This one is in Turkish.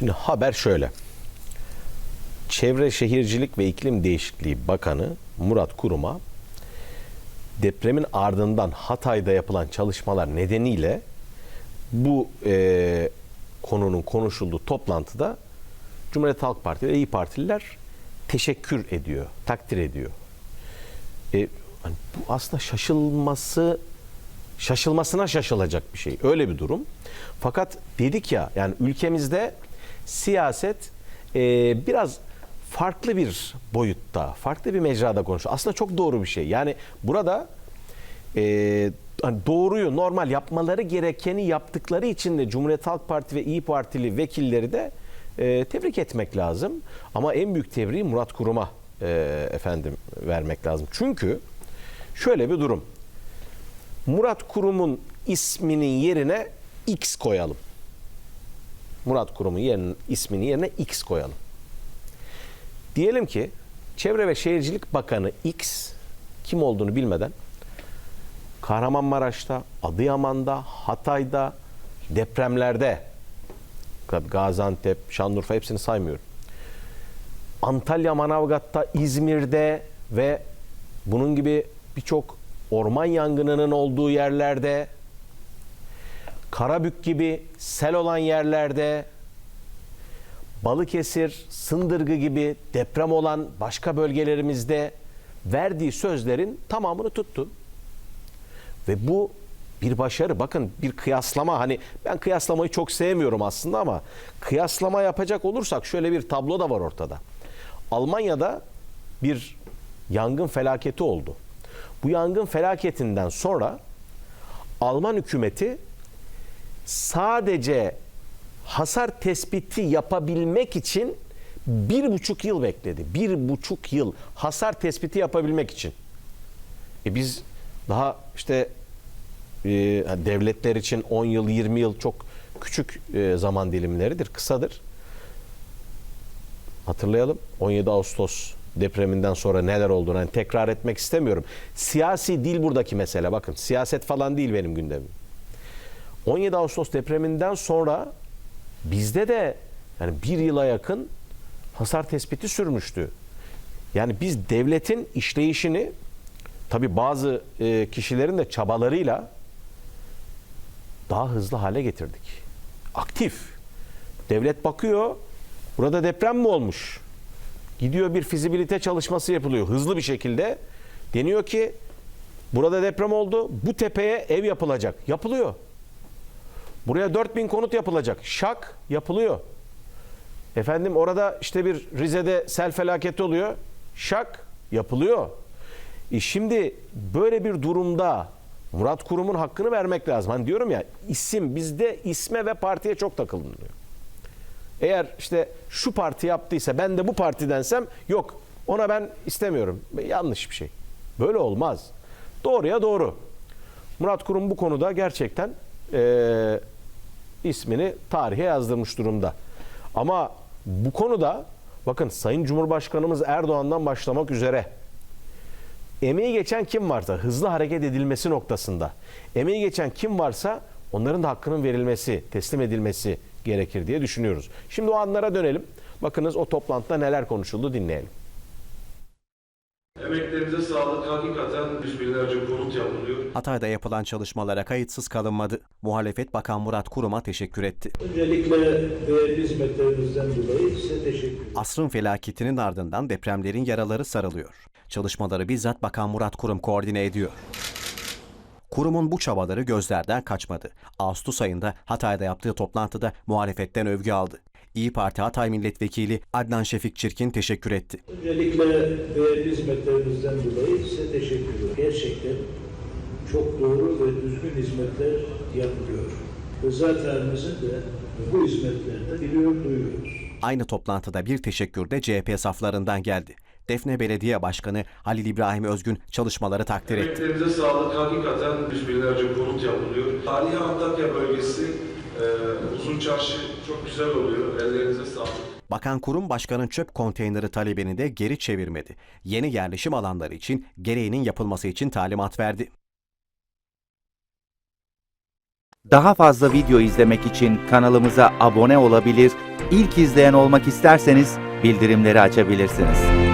Şimdi haber şöyle. Çevre Şehircilik ve İklim Değişikliği Bakanı Murat Kurum'a depremin ardından Hatay'da yapılan çalışmalar nedeniyle bu e, konunun konuşulduğu toplantıda Cumhuriyet Halk Partisi ve İyi Partililer teşekkür ediyor, takdir ediyor. E, hani bu aslında şaşılması şaşılmasına şaşılacak bir şey. Öyle bir durum. Fakat dedik ya yani ülkemizde siyaset e, biraz farklı bir boyutta, farklı bir mecrada konuşuyor. Aslında çok doğru bir şey. Yani burada e, hani doğruyu normal yapmaları gerekeni yaptıkları için de Cumhuriyet Halk Parti ve İyi Partili vekilleri de e, tebrik etmek lazım. Ama en büyük tebriği Murat Kurum'a e, efendim vermek lazım. Çünkü şöyle bir durum. Murat Kurum'un isminin yerine X koyalım. Murat Kurum'un yerine, isminin yerine X koyalım. Diyelim ki Çevre ve Şehircilik Bakanı X kim olduğunu bilmeden Kahramanmaraş'ta, Adıyaman'da, Hatay'da, depremlerde Gaziantep, Şanlıurfa hepsini saymıyorum. Antalya, Manavgat'ta, İzmir'de ve bunun gibi birçok orman yangınının olduğu yerlerde, Karabük gibi sel olan yerlerde, Balıkesir, Sındırgı gibi deprem olan başka bölgelerimizde verdiği sözlerin tamamını tuttu. Ve bu bir başarı. Bakın bir kıyaslama hani ben kıyaslamayı çok sevmiyorum aslında ama kıyaslama yapacak olursak şöyle bir tablo da var ortada. Almanya'da bir yangın felaketi oldu. Bu yangın felaketinden sonra Alman hükümeti sadece hasar tespiti yapabilmek için bir buçuk yıl bekledi. Bir buçuk yıl hasar tespiti yapabilmek için. E biz daha işte e, devletler için 10 yıl 20 yıl çok küçük e, zaman dilimleridir, kısadır. Hatırlayalım 17 Ağustos depreminden sonra neler olduğunu hani tekrar etmek istemiyorum. Siyasi değil buradaki mesele bakın siyaset falan değil benim gündemim. 17 Ağustos depreminden sonra bizde de yani bir yıla yakın hasar tespiti sürmüştü. Yani biz devletin işleyişini tabi bazı e, kişilerin de çabalarıyla daha hızlı hale getirdik. Aktif. Devlet bakıyor. Burada deprem mi olmuş? Gidiyor bir fizibilite çalışması yapılıyor hızlı bir şekilde. Deniyor ki burada deprem oldu. Bu tepeye ev yapılacak. Yapılıyor. Buraya 4000 konut yapılacak. Şak yapılıyor. Efendim orada işte bir Rize'de sel felaketi oluyor. Şak yapılıyor. E şimdi böyle bir durumda Murat Kurum'un hakkını vermek lazım. Hani diyorum ya isim bizde isme ve partiye çok takılınıyor. Eğer işte şu parti yaptıysa ben de bu partidensem yok ona ben istemiyorum. Yanlış bir şey. Böyle olmaz. Doğruya doğru. Murat Kurum bu konuda gerçekten eee, ismini tarihe yazdırmış durumda. Ama bu konuda bakın Sayın Cumhurbaşkanımız Erdoğan'dan başlamak üzere emeği geçen kim varsa hızlı hareket edilmesi noktasında emeği geçen kim varsa onların da hakkının verilmesi, teslim edilmesi gerekir diye düşünüyoruz. Şimdi o anlara dönelim. Bakınız o toplantıda neler konuşuldu dinleyelim. Emeklerinize sağlık. Hakikaten yüz binlerce konut yapılıyor. Hatay'da yapılan çalışmalara kayıtsız kalınmadı. Muhalefet Bakan Murat Kurum'a teşekkür etti. Öncelikle değerli hizmetlerinizden dolayı size teşekkür ederim. Asrın felaketinin ardından depremlerin yaraları sarılıyor. Çalışmaları bizzat Bakan Murat Kurum koordine ediyor. Kurumun bu çabaları gözlerden kaçmadı. Ağustos ayında Hatay'da yaptığı toplantıda muhalefetten övgü aldı. İyi Parti Hatay Milletvekili Adnan Şefik Çirkin teşekkür etti. Öncelikle değerli hizmetlerinizden dolayı size teşekkür ederim. Gerçekten çok doğru ve düzgün hizmetler yapılıyor. Özelliklerimizin de bu hizmetlerde biliyor, duyuyoruz. Aynı toplantıda bir teşekkür de CHP saflarından geldi. Defne Belediye Başkanı Halil İbrahim Özgün çalışmaları takdir etti. Emeklerinize sağlık. Hakikaten yüz binlerce konut yapılıyor. Tarihi Antakya bölgesi, e, Uzun Çarşı çok güzel oluyor. Ellerinize sağlık. Bakan Kurum Başkan'ın çöp konteyneri talebini de geri çevirmedi. Yeni yerleşim alanları için gereğinin yapılması için talimat verdi. Daha fazla video izlemek için kanalımıza abone olabilir, ilk izleyen olmak isterseniz bildirimleri açabilirsiniz.